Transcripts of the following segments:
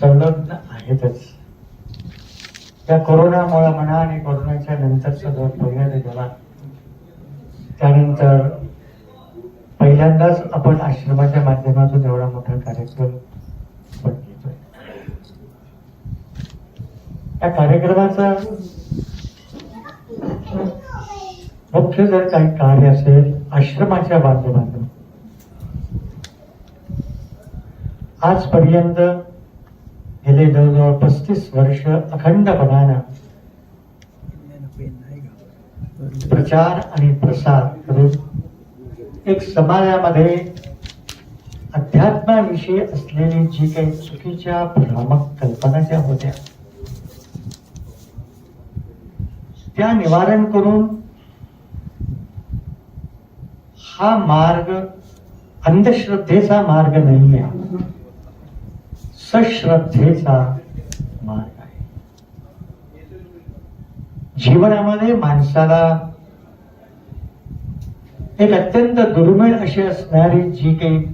संलग्न आहेतच. त्या कोरोनामुळे म्हणा आणि कोरोनाच्या नंतरचा दोन पहिल्याने गेला त्यानंतर पहिल्यांदाच आपण आश्रमाच्या माध्यमातून एवढा मोठा कार्यक्रम आपण घेतोय. कार्यक्रमाचा मुख्य जर काही कार्य असेल आश्रमाच्या माध्यमातून. आजपर्यंत गेले जवळजवळ पस्तीस वर्ष अखंडपणानं प्रचार आणि प्रसार करून एक समाजामध्ये अध्यात्माविषयी असलेली जी काही चुकीच्या भ्रामक कल्पना ज्या होत्या त्या निवारण करून हा मार्ग अंधश्रद्धेचा मार्ग नाही आहे सश्रद्धेचा मार्ग आहे. जीवनामध्ये माणसाला एक अत्यंत दुर्मिळ अशी असणारी जी काही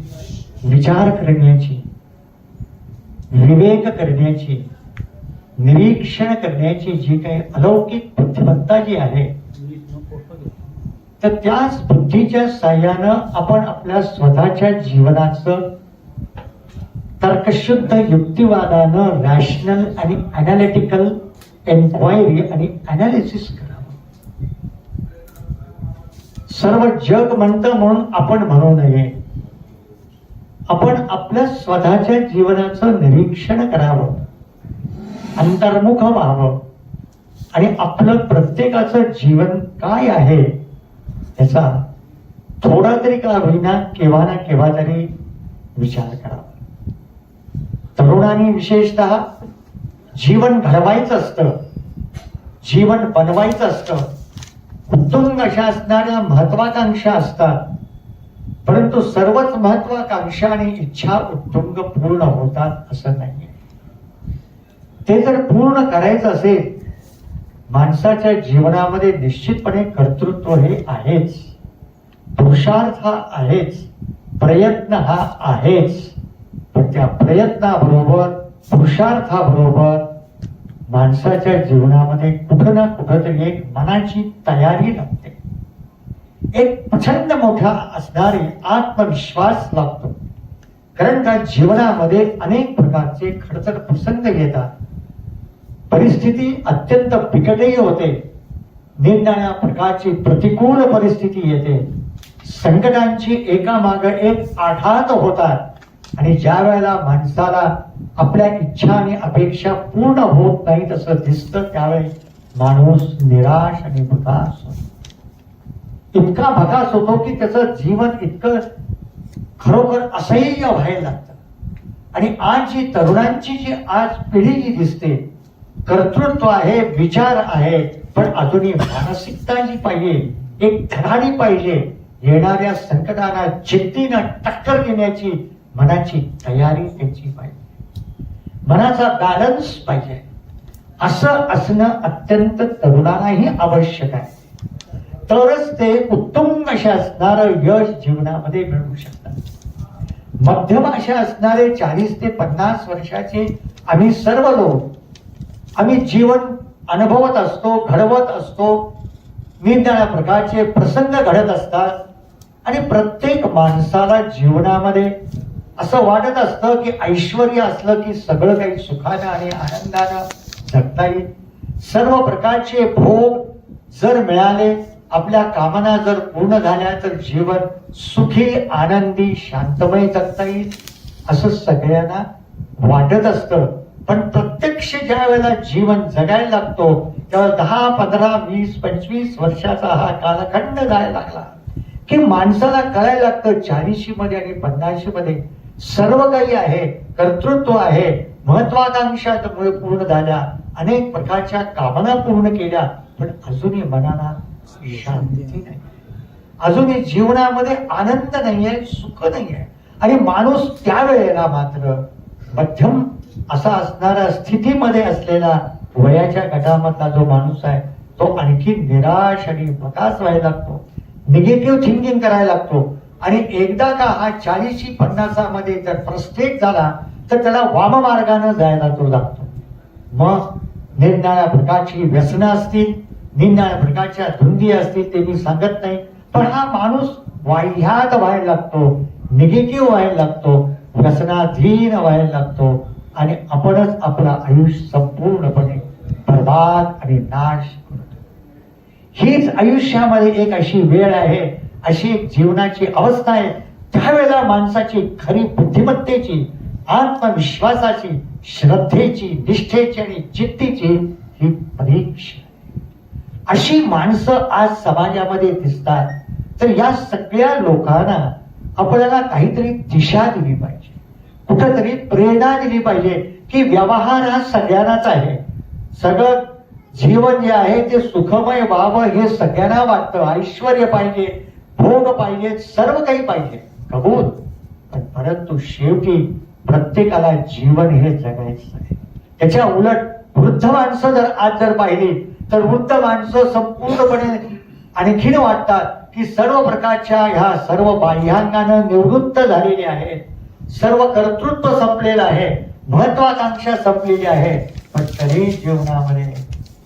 विचार करण्याची विवेक करण्याची निरीक्षण करण्याची जी काही अलौकिक बुद्धिमत्ता जी आहे तर त्याच बुद्धीच्या साह्यानं आपण आपल्या स्वतःच्या जीवनाचं तर्कशुद्ध युक्तिवादानं रॅशनल आणि अनालिटिकल एन्क्वायरी आणि अनालिसिस करावं. सर्व जग म्हणतं म्हणून आपण म्हणू नये. आपण आपल्या स्वतःच्या जीवनाचं निरीक्षण करावं. अंतर्मुख व्हावं. आणि आपलं प्रत्येकाचं जीवन काय आहे याचा थोडा तरी का होईना केव्हा ना केव्हा तरी विचार करावा. तरुणांनी विशेषतः जीवन घडवायचं असतं. जीवन बनवायचं असतं. उत्तुंग अशा असणाऱ्या महत्वाकांक्षा असतात. परंतु सर्वच महत्वाकांक्षा आणि इच्छा उत्तुंग पूर्ण होतात असं नाहीये. ते जर पूर्ण करायचं असेल माणसाच्या जीवनामध्ये निश्चितपणे कर्तृत्व हे आहेच. पुरुषार्थ हा आहेच. प्रयत्न हा आहेच. त्यांच्या प्रयत्नाबरोबर पुरुषार्थाबरोबर माणसाच्या जीवनामध्ये कुठं ना कुठं तरी एक मनाची तयारी लागते. एक प्रचंड मोठा असणारी आत्मविश्वास लागतो कारण का जीवनामध्ये अनेक प्रकारचे खडतर प्रसंग येतात. परिस्थिती अत्यंत बिकटही होते. निरनिराळ्या प्रकारची प्रतिकूल परिस्थिती येते. संकटांची एकामाग एक आघात होतात. आणि ज्या वेळेला माणसाला आपल्या इच्छा आणि अपेक्षा पूर्ण होत नाही तसं दिसतं त्यावेळी माणूस निराश आणि भकास होतो. इतका भकास होतो की त्याचं जीवन इतकं खरोखर असह्य व्हायला लागतं. आणि आज जी तरुणांची जी आज पिढी जी दिसते कर्तृत्व आहे विचार आहे पण अजूनही मानसिकता जी पाहिजे एक धडाडी पाहिजे येणाऱ्या संकटांना जिद्दीनं टक्कर देण्याची मनाची तयारी त्याची पाहिजे. मनाचा बॅलन्स पाहिजे. असं असणं अत्यंत तरुणांनाही आवश्यक आहे. तरच ते उत्तम अशा असणारं यश जीवनामध्ये मिळवू शकतात मध्यम अशा असणारे चाळीस ते पन्नास वर्षाचे आम्ही सर्व लोक आम्ही जीवन अनुभवत असतो घडवत असतो. निरनिळ्या प्रकारचे प्रसंग घडत असतात आणि प्रत्येक माणसाला जीवनामध्ये असं वाटत असतं की ऐश्वर असलं की सगळं काही सुखानं आणि आनंदानं जगता येईल. सर्व प्रकारचे भोग जर मिळाले आपल्या कामना जर पूर्ण झाल्या तर जीवन सुखी आनंदी शांतमय जगता येईल असं सगळ्यांना वाटत असतं. पण प्रत्यक्ष ज्या वेळेला जीवन जगायला लागतो तेव्हा दहा पंधरा वीस पंचवीस वर्षाचा हा कालखंड जायला लागला. की माणसाला कळायला लागतं चाळीशी मध्ये आणि पन्नाशी मध्ये सर्व काही आहे कर्तृत्व आहे महत्वाकांक्षा पूर्ण झाल्या अनेक प्रकारच्या कामना पूर्ण केल्या पण अजूनही मनाला शांती नाही. अजूनही जीवनामध्ये आनंद नाहीये सुख नाहीये. आणि माणूस त्यावेळेला मात्र मध्यम असा असणाऱ्या स्थितीमध्ये असलेला वयाच्या गटामधला जो माणूस आहे तो आणखी निराश आणि भकास व्हायला लागतो. निगेटिव्ह थिंकिंग करायला लागतो. आणि एकदा का हा चाळीशी पन्नासामध्ये जर प्रस्थित झाला तर त्याला वाममार्गानं जायला तो लागतो. मग निरनिराळ्या प्रकारची व्यसनं असतील निरनिराळ्या प्रकारच्या धुंदी असतील ते मी सांगत नाही पण हा माणूस वाह्यात व्हायला लागतो निगेटिव्ह व्हायला लागतो व्यसनाधीन व्हायला लागतो आणि आपणच आपलं आयुष्य संपूर्णपणे बर्बाद आणि नाश करतो. हीच आयुष्यामध्ये एक अशी वेळ आहे अशी एक जीवनाची अवस्था आहे. त्यावेळेला माणसाची खरी बुद्धिमत्तेची आत्मविश्वासाची श्रद्धेची निष्ठेची आणि चित्तीची ही परीक्षा अशी माणसं आज समाजामध्ये दिसतात. तर या सगळ्या लोकांना आपल्याला काहीतरी दिशा दिली पाहिजे. कुठंतरी प्रेरणा दिली पाहिजे की व्यवहार हा सगळ्यांनाच आहे. सगळं जीवन जे आहे ते सुखमय व्हावं हे सगळ्यांना वाटतं. ऐश्वर पाहिजे. भोग पाहिजे सर्व काही पाहिजे. कबूल. पण परंतु शेवटी प्रत्येकाला जीवन हे जगायचं आहे. त्याच्या उलट वृद्ध माणसं जर आज जर पाहिली तर वृद्ध माणसं संपूर्णपणे आणखीन वाटतात की सर्व प्रकारच्या ह्या सर्व बाह्यांगानं निवृत्त झालेली आहेत. सर्व कर्तृत्व संपलेलं आहे. महत्वाकांक्षा संपलेली आहे. पण तरी जीवनामध्ये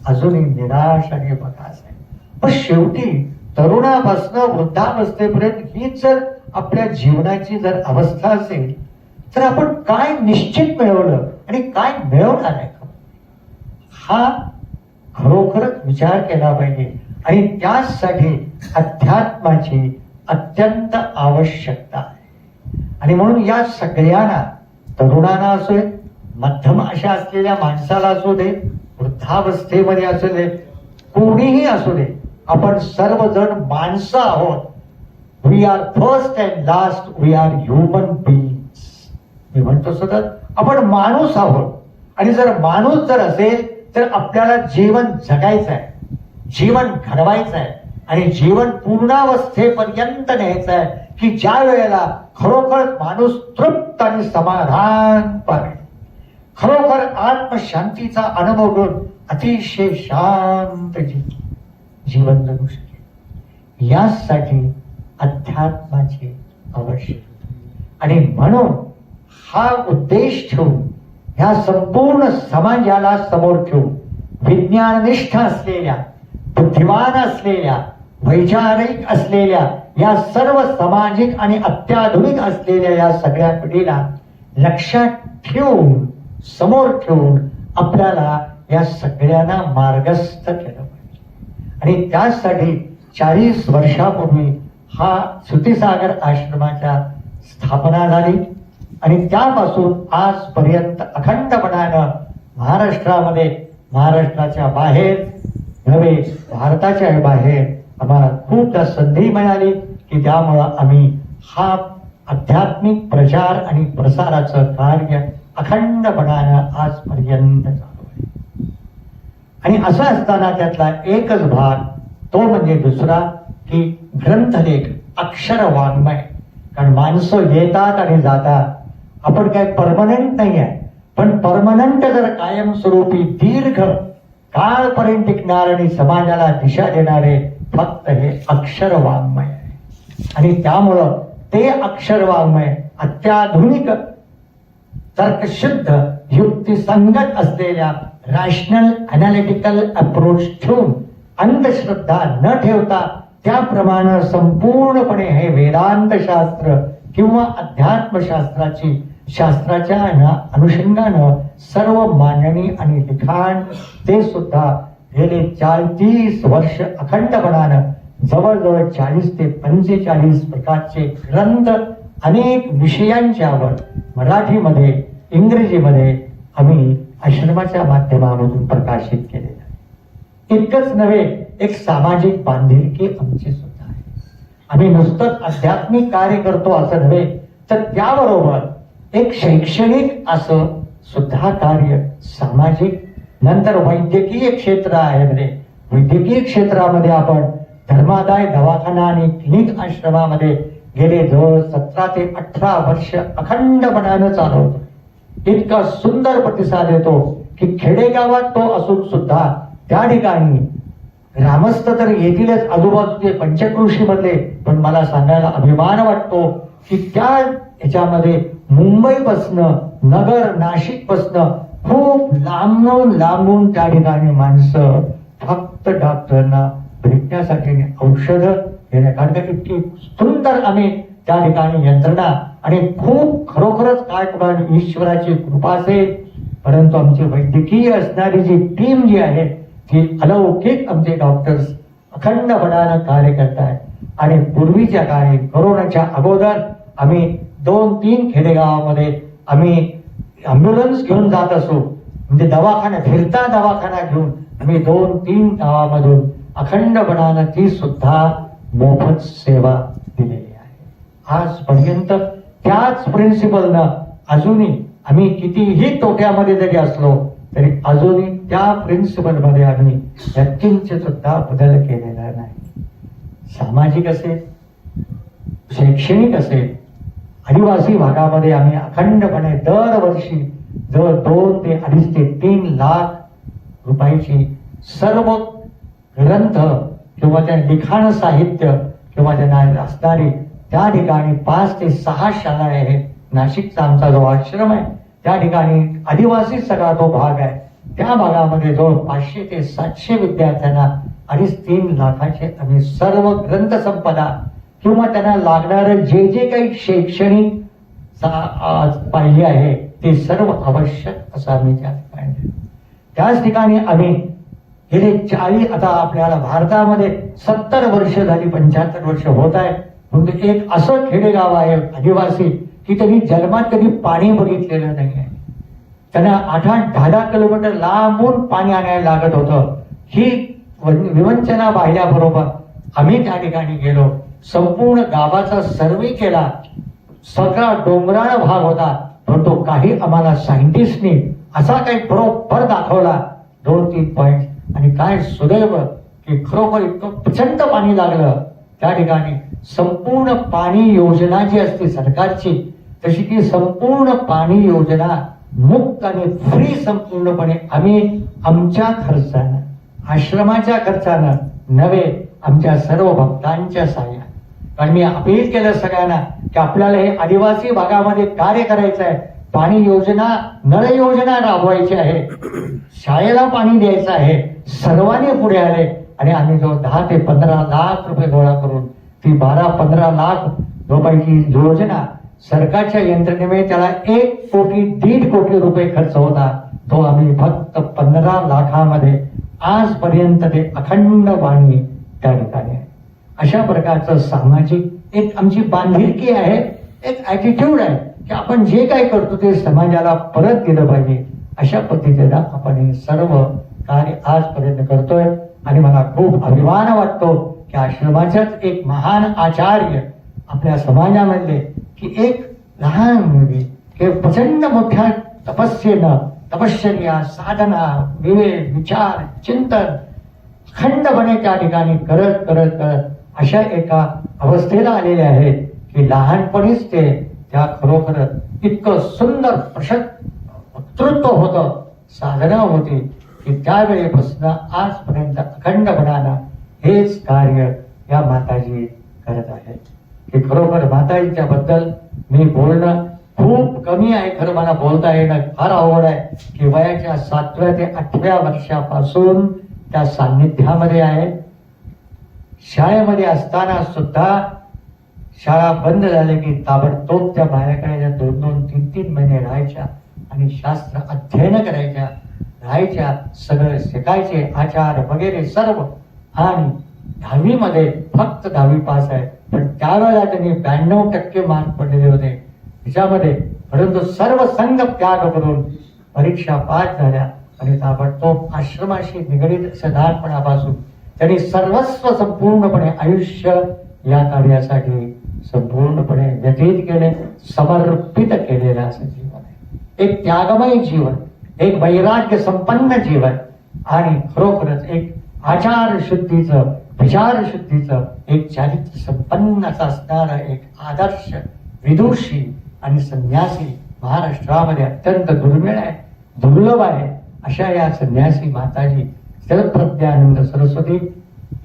अजूनही निराश आणि बकास आहे. पण शेवटी तरुणापासून वृद्धावस्थेपर्यंत हीच जर आपल्या जीवनाची जर अवस्था असेल तर आपण काय निश्चित मिळवलं आणि काय मिळवणार आहे? हा खरोखरच विचार केला पाहिजे. आणि त्यासाठी अध्यात्माची अत्यंत आवश्यकता आहे. आणि म्हणून या सगळ्यांना तरुणांना असू दे मध्यम अशा असलेल्या माणसाला असू दे वृद्धावस्थेमध्ये असू दे कोणीही असू दे आपण सर्वजण माणसं आहोत. We are first and last we are human beings मी म्हणतो सतत आपण माणूस आहोत. आणि जर माणूस जर असेल तर आपल्याला जीवन जगायचं आहे जीवन घडवायचं आहे आणि जीवन पूर्णावस्थेपर्यंत न्यायचं आहे की ज्या वेळेला खरोखर माणूस तृप्त आणि समाधान पाहिजे खरोखर आत्मशांतीचा अनुभव घेऊन अतिशय शांत जी- जीवन जगू शकेल. यासाठी अध्यात्माची आवश्यकता आणि म्हणून हा उद्देश ठेवून ह्या संपूर्ण समाजाला समोर ठेवून विज्ञाननिष्ठ असलेल्या बुद्धिमान असलेल्या वैचारिक असलेल्या या सर्व सामाजिक आणि अत्याधुनिक असलेल्या या सगळ्या पिढीला लक्षात ठेवून समोर ठेवून आपल्याला या सगळ्यांना मार्गस्थ केलं आणि त्यासाठी चाळीस वर्षापूर्वी हा सुतीसागर आश्रमाच्या स्थापना झाली. आणि त्यापासून आजपर्यंत अखंडपणानं महाराष्ट्रामध्ये महाराष्ट्राच्या बाहेर नव्हे भारताच्या बाहेर आम्हाला खूपदा संधी मिळाली की त्यामुळं आम्ही हा आध्यात्मिक प्रचार आणि प्रसाराचं कार्य अखंडपणानं आजपर्यंत झालं आणि असं असताना त्यातला एकच भाग तो म्हणजे दुसरा की ग्रंथलेख अक्षर वाङ्मय कारण माणसं येतात आणि जातात. आपण काय परमनंट नाही आहे पण परमनंट जर कायमस्वरूपी दीर्घ काळपर्यंत टिकणार आणि समाजाला दिशा देणारे फक्त हे अक्षर वाङ्मय आहे आणि त्यामुळं ते अक्षर वाङ्मय अत्याधुनिक तर्कशुद्ध युक्तिसंगत असलेल्या रॅशनल अनालिटिकल अप्रोच ठेवून अंधश्रद्धा न ठेवता त्याप्रमाणे संपूर्णपणे हे वेदांत शास्त्र किंवा अध्यात्मशास्त्राची शास्त्राच्या अनुषंगानं सर्व मांडणी आणि लिखाण ते सुद्धा गेले चाळीस वर्ष अखंडपणानं जवळजवळ चाळीस ते पंचेचाळीस प्रकारचे ग्रंथ अनेक विषयांच्यावर मराठीमध्ये इंग्रजीमध्ये आम्ही आश्रमाच्या माध्यमामधून प्रकाशित केलेलं आहे. इतकंच नव्हे एक सामाजिक बांधिलकी आमची सुद्धा आहे. आम्ही नुसतंच आध्यात्मिक कार्य करतो असं नव्हे तर त्याबरोबर एक शैक्षणिक असं सुद्धा कार्य सामाजिक नंतर वैद्यकीय क्षेत्र आहे म्हणजे वैद्यकीय क्षेत्रामध्ये आपण धर्मादाय दवाखाना आणि क्लिनिक आश्रमामध्ये गेले जवळ सतरा ते अठरा वर्ष अखंडपणानं चालवतो. इतका सुंदर प्रतिसाद येतो की खेडेगावात तो असून सुद्धा त्या ठिकाणी ग्रामस्थ तर येतीलच आजूबाजूचे पंचकृषी मधले पण मला सांगायला अभिमान वाटतो की त्या ह्याच्यामध्ये मुंबईपासनं नगर नाशिक पासनं खूप लांबून लांबून त्या ठिकाणी माणसं फक्त डॉक्टरांना भेटण्यासाठी औषधं घेण्या कारण का इतकी सुंदर आम्ही त्या ठिकाणी यंत्रणा आणि खूप खरोखरच काय कुठं ईश्वराची कृपा असेल परंतु आमची वैद्यकीय असणारी जी टीम जी आहे ती अलौकिक आमचे डॉक्टर्स अखंडपणानं कार्य करत आहे आणि पूर्वीच्या काळी कोरोनाच्या अगोदर आम्ही दोन तीन खेडेगावामध्ये आम्ही अँब्युलन्स घेऊन जात असो म्हणजे दवाखाना फिरता दवाखाना घेऊन आम्ही दोन तीन गावामधून अखंडपणानं ती सुद्धा मोफत सेवा दिलेली आहे. आजपर्यंत त्याच प्रिन्सिपलनं अजूनही आम्ही कितीही तोट्यामध्ये जरी असलो तरी अजूनही त्या प्रिन्सिपलमध्ये आम्ही व्यक्तींचे सुद्धा बदल केलेला नाही. सामाजिक असेल शैक्षणिक असेल आदिवासी भागामध्ये आम्ही अखंडपणे दरवर्षी जवळ दोन ते अडीच ते तीन लाख रुपयाची सर्व ग्रंथ किंवा त्या लिखाण साहित्य किंवा त्यांना असणारी त्या ठिकाणी पाच ते सहा शाळा आहेत नाशिकचा आमचा जो आश्रम आहे त्या ठिकाणी आदिवासी सगळा तो भाग आहे. त्या भागामध्ये जवळ पाचशे ते सातशे विद्यार्थ्यांना अडीच तीन लाखाचे आम्ही सर्व ग्रंथसंपदा किंवा त्यांना लागणारं जे जे काही शैक्षणिक आज पाहिजे आहे ते सर्व आवश्यक असं आम्ही त्या ठिकाणी त्याच ठिकाणी आम्ही गेले चाळीस आता आपल्याला भारतामध्ये सत्तर वर्ष झाली पंच्याहत्तर वर्ष होत आहे. म्हणजे एक असं खेडेगाव आहे आदिवासी की त्यांनी जन्मात कधी पाणी बघितलेलं नाही आहे त्यांना आठ आठ दहा दहा किलोमीटर लांबून पाणी आणायला लागत होतं. ही विवंचना पाहिल्याबरोबर आम्ही त्या ठिकाणी गेलो. संपूर्ण गावाचा सर्वे केला. सगळा डोंगराळ भाग होता. परंतु काही आम्हाला सायंटिस्टनी असा काही बरोबर दाखवला. दोन तीन पॉईंट आणि काय सुदैव की खरोखर इतकं प्रचंड पाणी लागलं. त्या ठिकाणी संपूर्ण पाणी योजना जी असते सरकारची तशी ती संपूर्ण पाणी योजना मुक्त आणि फ्री संपूर्णपणे आम्ही आमच्या खर्चानं आश्रमाच्या खर्चानं नव्हे आमच्या सर्व भक्तांच्या साह्यानं कारण मी अपील केलं सगळ्यांना की आपल्याला हे आदिवासी भागामध्ये कार्य करायचं आहे. पाणी योजना नळ योजना राबवायची आहे. शाळेला पाणी द्यायचं आहे. सर्वांनी पुढे आले आणि आम्ही जो दहा ते पंधरा लाख रुपये गोळा करून ती बारा पंधरा लाख रुपयाची योजना सरकारच्या यंत्रणेमुळे त्याला एक कोटी दीड कोटी रुपये खर्च होता. तो आम्ही फक्त पंधरा लाखामध्ये आजपर्यंत ते अखंड बांधणी त्या ठिकाणी अशा प्रकारचं सामाजिक एक आमची बांधिलकी आहे एक ॲटिट्यूड आहे की आपण जे काय करतो ते समाजाला परत दिलं पाहिजे. अशा पद्धतीनं आपण हे सर्व कार्य आजपर्यंत करतोय आणि मला खूप अभिमान वाटतो की आश्रमाच्याच एक महान आचार्य आपल्या समाजामधले की एक लहान मुलगी हे प्रचंड मोठ्या तपस्येनं तपश्चर्या साधना विवेक विचार चिंतन खंडपणे त्या ठिकाणी करत करत करत अशा एका अवस्थेला आलेले आहेत की लहानपणीच ते त्या खरोखर इतकं सुंदर प्रशक्त वक्तृत्व होतं साधना होती की त्यावेळेपासून आजपर्यंत अखंडपणानं हेच कार्य या माताजी करत आहेत. की खरोखर माताजीच्या बद्दल मी बोलणं खूप कमी आहे खरं मला बोलता येणं फार आवड आहे की वयाच्या सातव्या ते आठव्या वर्षापासून त्या सान्निध्यामध्ये आहे. शाळेमध्ये असताना सुद्धा शाळा बंद झाली की ताबडतोब त्या बाहेरकडे दोन दोन तीन तीन महिने राहायच्या आणि शास्त्र अध्ययन करायच्या राहायच्या सगळं शिकायचे आचार वगैरे सर्व आणि दहावीमध्ये फक्त दहावी पास आहे. पण त्यावेळेला त्यांनी ब्याण्णव टक्के मार्क पडलेले होते. त्याच्यामध्ये परंतु सर्व संघ त्याग करून परीक्षा पास झाल्या आणि ताबडतोब आश्रमाशी निगडीत सदारपणापासून त्यांनी सर्वस्व संपूर्णपणे आयुष्य या कार्यासाठी संपूर्णपणे व्यतीत केले समर्पित केलेलं असं जीवन. आहे एक त्यागमय जीवन एक वैराग्य संपन्न जीवन आणि खरोखरच एक आचार शुद्धीचं विचार शुद्धीचं एक चारित्र्य संपन्न असं असणारं एक आदर्श विदुषी आणि संन्यासी महाराष्ट्रामध्ये अत्यंत दुर्मिळ आहे दुर्लभ आहे अशा या संन्यासी माताजी जलप्रज्ञानंद सरस्वती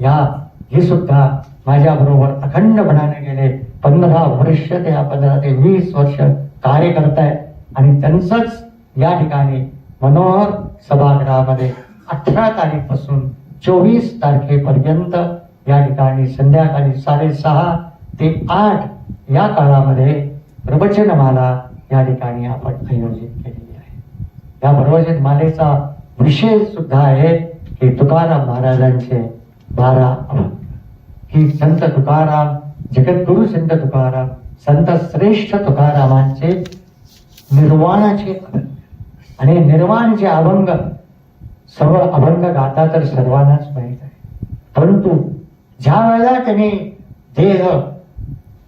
या हे सुद्धा माझ्या बरोबर अखंडपणाने गेले. पंधरा वर्ष ते पंधरा ते वीस वर्ष कार्य करतायत आणि त्यांचंच या ठिकाणी मनोहर सभागृहामध्ये अठरा तारीखपासून चोवीस तारखेपर्यंत या ठिकाणी संध्याकाळी साडेसहा ते आठ या काळामध्ये प्रवचनमाला या ठिकाणी आपण आयोजित केलेली आहे. या प्रवचनमालेचा विषय सुद्धा आहे की तुकाराम महाराजांचे बारा अभंग संत तुकाराम जगद्गुरु संत तुकाराम संत श्रेष्ठ तुकारामांचे निर्वाणाचे अभंग आणि निर्वाणचे अभंग सर्व अभंग गाता तर सर्वांनाच माहीत आहे. परंतु ज्या वेळेला त्यांनी देह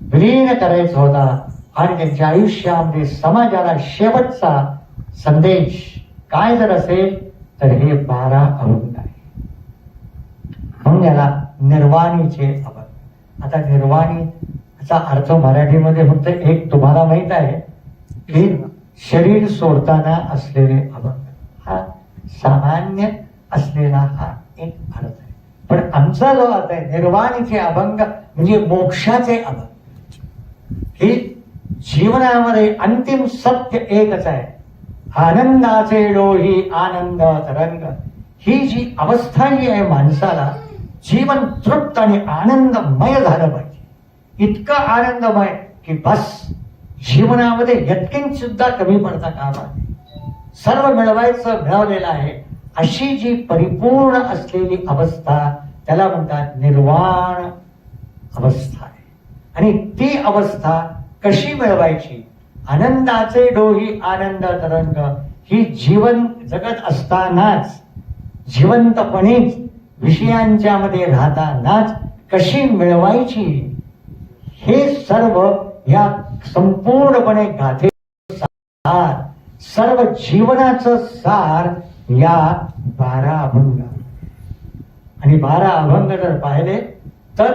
विलीन करायचा होता आणि त्यांच्या आयुष्यामध्ये समाजाला शेवटचा संदेश काय जर असेल तर हे बारा अभंग आहे. म्हणून याला निर्वाणीचे अभंग. आता निर्वाणीचा अर्थ मराठीमध्ये फक्त एक तुम्हाला माहीत आहे की शरीर सोडताना असलेले अभंग. सामान्य असलेला हा एक अर्थ आहे. पण आमचा जो अर्थ आहे निर्वाणीचे अभंग म्हणजे मोक्षाचे अभंग. ही जीवनामध्ये अंतिम सत्य एकच आहे. आनंदाचे डोही आनंद तरंग. ही जी अवस्था जी आहे माणसाला जीवन तृप्त आणि आनंदमय झालं पाहिजे. इतकं आनंदमय की बस जीवनामध्ये यत्किन सुद्धा कमी पडता कामा नाही सर्व मिळवायचं मिळवलेलं आहे. अशी जी परिपूर्ण असलेली अवस्था त्याला म्हणतात निर्वाण अवस्था आहे. आणि ती अवस्था कशी मिळवायची? आनंदाचे डोही आनंद तरंग ही जीवन जगत असतानाच जिवंतपणेच विषयांच्या मध्ये राहतानाच कशी मिळवायची? हे सर्व या संपूर्णपणे गाथे सार सर्व जीवनाचं सार या बारा अभंग. आणि बारा अभंग जर पाहिले तर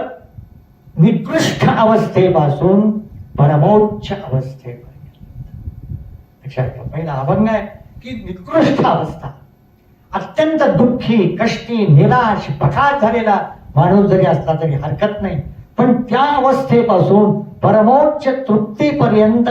निकृष्ट अवस्थेपासून परमोच्च अवस्थेपर्यंत. लक्षात घ्या पहिला अभंग आहे की निकृष्ट अवस्था. अत्यंत दुःखी कष्टी निराश पखात झालेला माणूस जरी असला तरी हरकत नाही. पण त्या अवस्थेपासून परमोच्च तृप्तीपर्यंत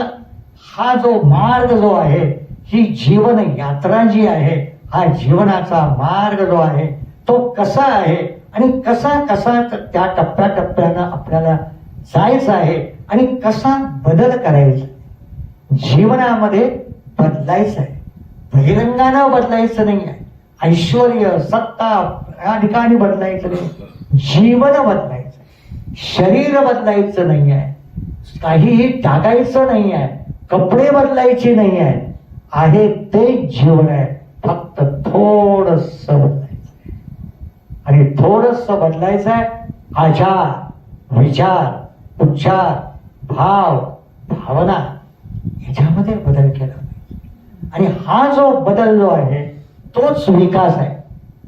हा जो मार्ग जो आहे ही जीवन यात्रा जी आहे हा जीवनाचा मार्ग जो आहे तो कसा आहे आणि कसा कसा त्या टप्प्याटप्प्यानं आपल्याला जायचं आहे आणि कसा बदल करायचा? जीवनामध्ये बदलायचं आहे. बहिरंगानं बदलायचं नाही आहे. ऐश्वर सत्ता या ठिकाणी बदलायचं नाही जीवन बदलायचं आहे. शरीर बदलायचं नाही आहे. काहीही टाकायचं नाही आहे. कपडे बदलायचे नाही आहे आहे ते जीवन आहे फक्त थोडस बदलायचं. आणि थोडस बदलायचं आहे आचार विचार उच्चार भाव भावना याच्यामध्ये बदल केला पाहिजे. आणि हा जो बदल जो आहे तोच विकास आहे.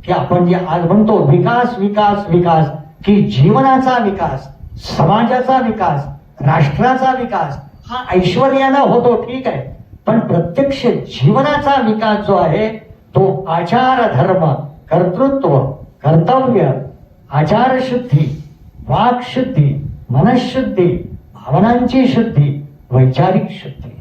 की आपण जे आज म्हणतो विकास विकास विकास की जीवनाचा विकास समाजाचा विकास राष्ट्राचा विकास हा ऐश्वर्यानं होतो ठीक आहे. पण प्रत्यक्ष जीवनाचा विकास जो आहे तो आचार धर्म कर्तृत्व कर्तव्य आचारशुद्धी वाकशुद्धी मनशुद्धी भावनांची शुद्धी वैचारिक शुद्धी.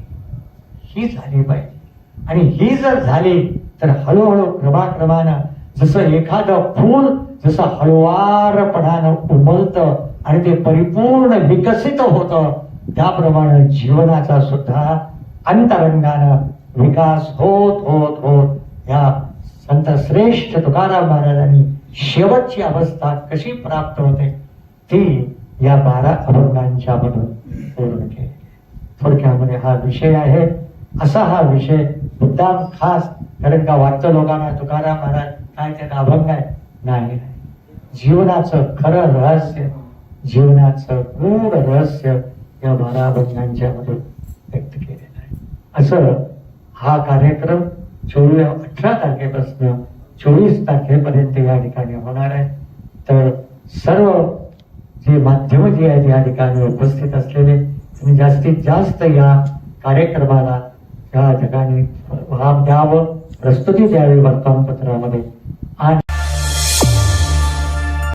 ही झाली पाहिजे. आणि ही जर झाली तर हळूहळू क्रमाक्रमानं जसं एखादं फूल जसं हळुवारपणानं उमलतं आणि ते परिपूर्ण विकसित होतं त्याप्रमाणे जीवनाचा सुद्धा अंतरंगानं विकास होत होत होत. या संत श्रेष्ठ तुकाराम महाराजांनी शेवटची अवस्था कशी प्राप्त होते ती या बारा अभंगांच्या मधून पूर्ण केली. थोडक्यामध्ये हा विषय आहे. असा हा विषय मुद्दाम खास कारण का वाटतं लोकांना तुकाराम महाराज काय त्यात अभंग आहे? नाही. नाही. जीवनाचं खरं रहस्य जीवनाचं गूढ रहस्य या बारा अभंगांच्या मधून व्यक्त केले. असं हा कार्यक्रम चोवीस अठरा तारखेपासून चोवीस तारखेपर्यंत या ठिकाणी होणार आहे. तर सर्व जे माध्यम जे आहेत या ठिकाणी उपस्थित असलेले आणि जास्तीत जास्त या कार्यक्रमाला या ठिकाणी भाग द्यावं प्रस्तुती द्यावी वर्तमानपत्रामध्ये.